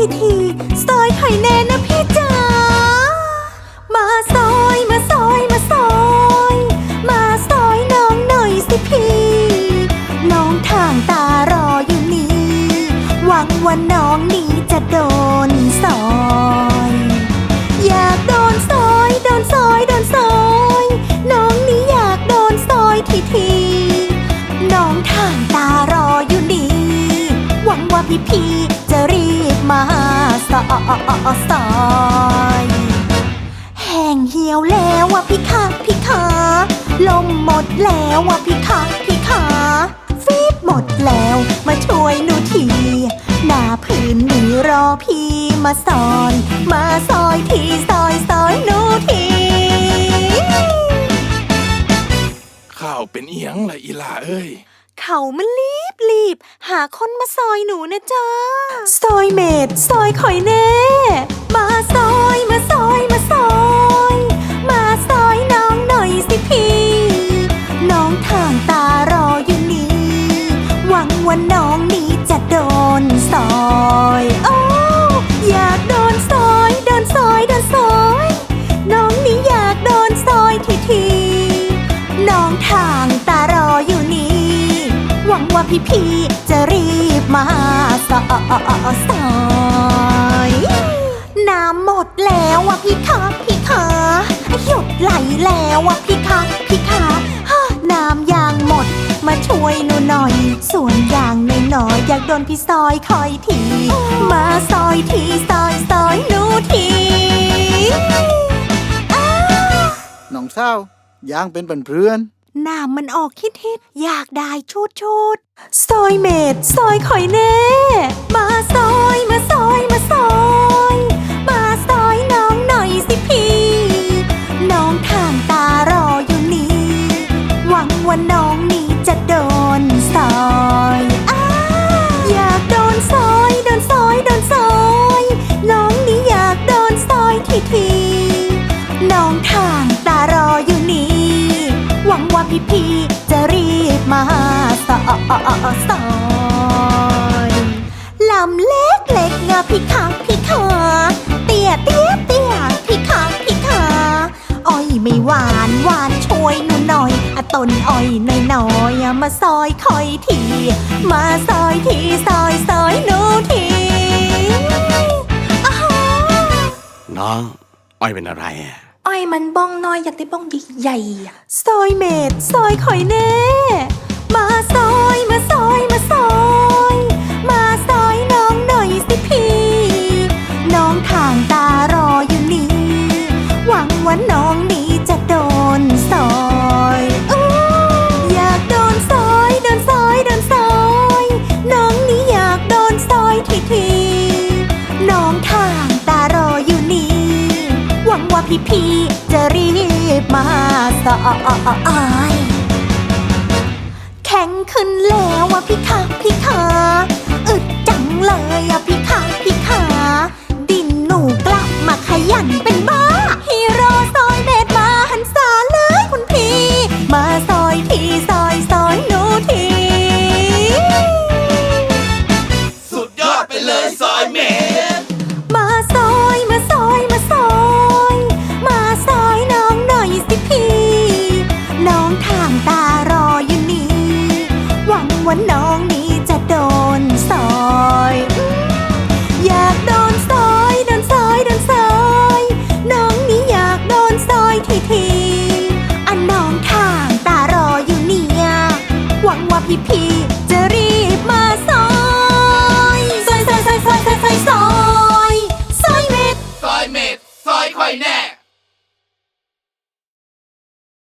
ทีทีซอยไข่แน่นะพี่จ๋ามาซอยมาซอยมาซอย มาซอยน้องหน่อยสิพี่ น้องทางตารออยู่นี่ หวังว่าน้องนี้จะโดนซอย อยากโดนซอยโดนซอยโดนซอย น้องนี้อยากโดนซอยทีที น้องทางตารออยู่นี่ หวังว่าพี่พี่จะรี มาซอยซอยแห้งเหี่ยวแล้วว่ะพี่คะพี่ขาลมหมดแล้วว่ะพี่คะพี่ขาฟีบหมดแล้วมาช่วยหนูที หน้าพื้นนี้รอพี่มาสอน มาซอยทีซอยซอยหนูที ข้าวเป็นเอียงละอีหลาเอ้ย เขามันรีบรีบ หาคนมาซอยหนูนะจ๊ะซอยเมดซอยข่อยแน่ มาซอยมาซ พี่พี่จะรีบมาซอยซอยน้ำหมดแล้วว่ะพี่คะพี่คะหยุดไหลแล้วว่ะพี่คะพี่คะน้ำยางหมดมาช่วยหนูหน่อย ส่วนยางในหน่อยอยากโดนพี่ซอยคอยที มาซอยทีซอยซอยหนูทีน้องเศร้ายางเป็นปันเพื่อน หน้ำมันออกคิดฮิตอยากได้ชุดชุดซอยเมดซอยข่อยแน่ มาซอยมาซอยมาซอย มาซอยน้องหน่อยสิพี่ น้องทางตารออยู่นี่ หวังว่าน้องนี้จะโดนซอยอ้าอยากโดนซอยโดนซอยโดนซอย น้องนี้อยากโดนซอยทีที พี่พี่จะรีบมาสอซอยลำเล็กเล็กงาพี่ขาพี่ขาเตี้ยเตี้ยเตี้ยพี่ขาพี่ขาอ้อยไม่หวานหวานช่วยหนูหน่อยอต้นอ้อยน้อยน้อยมาซอยคอยที มาซอยทีซอยซอยหนูทีน้องอ้อยเป็นอะไรอะ อ้อยมันบ้องน้อยอยากได้บ้องใหญ่ๆอะซอยเมดซอยข่อยแน่ มาซอยมาซอย พี่พี่จะรีบมาสอยแข็งขึ้นแล้วว่ะพี่คะพี่คะ 提提。